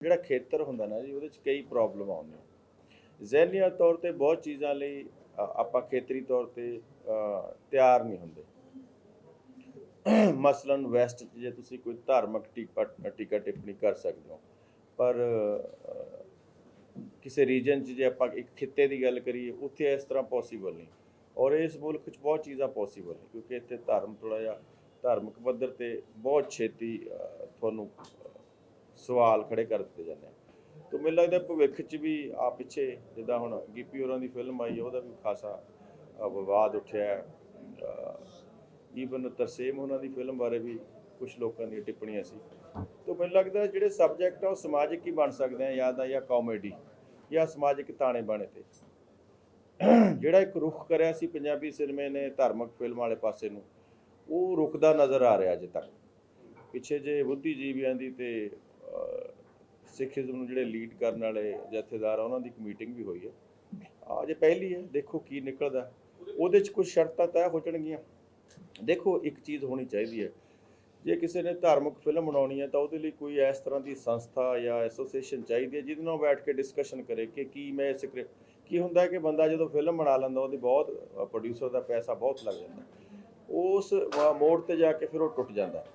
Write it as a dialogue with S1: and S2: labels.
S1: ਜਿਹੜਾ ਖੇਤਰ ਹੁੰਦਾ ਨਾ ਜੀ, ਉਹਦੇ ਚ ਕਈ ਪ੍ਰੋਬਲਮ ਆਉਂਦੀਆਂ ਜ਼ਹਿਨੀਆ ਤੌਰ ਤੇ ਬਹੁਤ ਚੀਜ਼ਾਂ ਲਈ ਆਪਾਂ ਖੇਤਰੀ ਤੌਰ ਤੇ ਤਿਆਰ ਨਹੀਂ ਹੁੰਦੇ। ਮਸਲਨ ਵੈਸਟ 'ਚ ਜੇ ਤੁਸੀਂ ਕੋਈ ਧਾਰਮਿਕ ਟੀਕਾ ਟੀਕਾ ਟਿੱਪਣੀ ਕਰ ਸਕਦੇ ਹੋ, ਪਰ ਕਿਸੇ ਰੀਜਨ 'ਚ ਜੇ ਆਪਾਂ ਇੱਕ ਖਿੱਤੇ ਦੀ ਗੱਲ ਕਰੀਏ, ਉੱਥੇ ਇਸ ਤਰ੍ਹਾਂ ਪੋਸੀਬਲ ਨਹੀਂ। ਔਰ ਇਸ ਮੁਲਕ 'ਚ ਬਹੁਤ ਚੀਜ਼ਾਂ ਪੋਸੀਬਲ ਨੇ, ਕਿਉਂਕਿ ਇੱਥੇ ਧਰਮ ਥੋੜਾ ਜਿਹਾ ਧਾਰਮਿਕ ਪੱਧਰ ਤੇ ਬਹੁਤ ਛੇਤੀ ਤੁਹਾਨੂੰ ਸਵਾਲ ਖੜੇ ਕਰ ਦਿੱਤੇ ਜਾਂਦੇ ਆ। ਤਾਂ ਮੈਨੂੰ ਲੱਗਦਾ ਭਵਿੱਖ 'ਚ ਵੀ ਆ ਪਿੱਛੇ ਜਿੱਦਾਂ ਹੁਣ ਗੀਪੀ ਹੋਰਾਂ ਦੀ ਫਿਲਮ ਆਈ ਹੈ, ਉਹਦਾ ਵੀ ਖਾਸਾ ਵਿਵਾਦ ਉੱਠਿਆ ਈਵਨ ਤਰਸੇਮ ਉਹਨਾਂ ਦੀ ਫਿਲਮ ਬਾਰੇ ਵੀ ਕੁਝ ਲੋਕਾਂ ਦੀਆਂ ਟਿੱਪਣੀਆਂ ਸੀ। ਤਾਂ ਮੈਨੂੰ ਲੱਗਦਾ ਜਿਹੜੇ ਸਬਜੈਕਟ ਆ ਉਹ ਸਮਾਜਿਕ ਹੀ ਬਣ ਸਕਦੇ ਆ ਜਾਂ ਤਾਂ ਜਾਂ ਕਾਮੇਡੀ ਜਾਂ ਸਮਾਜਿਕ ਤਾਣੇ ਬਾਣੇ ਤੇ। ਜਿਹੜਾ ਇੱਕ ਰੁਖ ਕਰਿਆ ਸੀ ਪੰਜਾਬੀ ਸਿਨੇਮੇ ਨੇ ਧਾਰਮਿਕ ਫਿਲਮ ਵਾਲੇ ਪਾਸੇ ਨੂੰ ਉਹ ਰੁਕਦਾ ਨਜ਼ਰ ਆ ਰਿਹਾ ਅਜੇ ਤੱਕ। ਪਿੱਛੇ ਜੇ ਬੁੱਧੀਜੀਵੀਆਂ ਦੀ ਤੇ ਸਿੱਖੀਜ਼ਮ ਨੂੰ ਜਿਹੜੇ ਲੀਡ ਕਰਨ ਵਾਲੇ ਜਥੇਦਾਰ ਆ, ਉਹਨਾਂ ਦੀ ਇੱਕ ਮੀਟਿੰਗ ਵੀ ਹੋਈ ਹੈ। ਆ ਜੇ ਪਹਿਲੀ ਹੈ, ਦੇਖੋ ਕੀ ਨਿਕਲਦਾ। ਉਹਦੇ 'ਚ ਕੁਝ ਸ਼ਰਤਾਂ ਤੈਅ ਹੋ ਜਾਣਗੀਆਂ। ਦੇਖੋ, ਇੱਕ ਚੀਜ਼ ਹੋਣੀ ਚਾਹੀਦੀ ਹੈ। ਜੇ ਕਿਸੇ ਨੇ ਧਾਰਮਿਕ ਫਿਲਮ ਬਣਾਉਣੀ ਹੈ, ਤਾਂ ਉਹਦੇ ਲਈ ਕੋਈ ਇਸ ਤਰ੍ਹਾਂ ਦੀ ਸੰਸਥਾ ਜਾਂ ਐਸੋਸੀਏਸ਼ਨ ਚਾਹੀਦੀ ਹੈ, ਜਿਹਦੇ ਨਾਲ ਬੈਠ ਕੇ ਡਿਸਕਸ਼ਨ ਕਰੇ ਕਿ ਕੀ ਮੈਂ ਸਕ੍ਰਿਪਟ ਕੀ ਹੁੰਦਾ ਕਿ ਬੰਦਾ ਜਦੋਂ ਫਿਲਮ ਬਣਾ ਲੈਂਦਾ, ਉਹਦੀ ਬਹੁਤ ਪ੍ਰੋਡਿਊਸਰ ਦਾ ਪੈਸਾ ਬਹੁਤ ਲੱਗ ਜਾਂਦਾ। ਉਸ ਮੋੜ ਤੇ ਜਾ ਕੇ ਫਿਰ ਉਹ ਟੁੱਟ ਜਾਂਦਾ।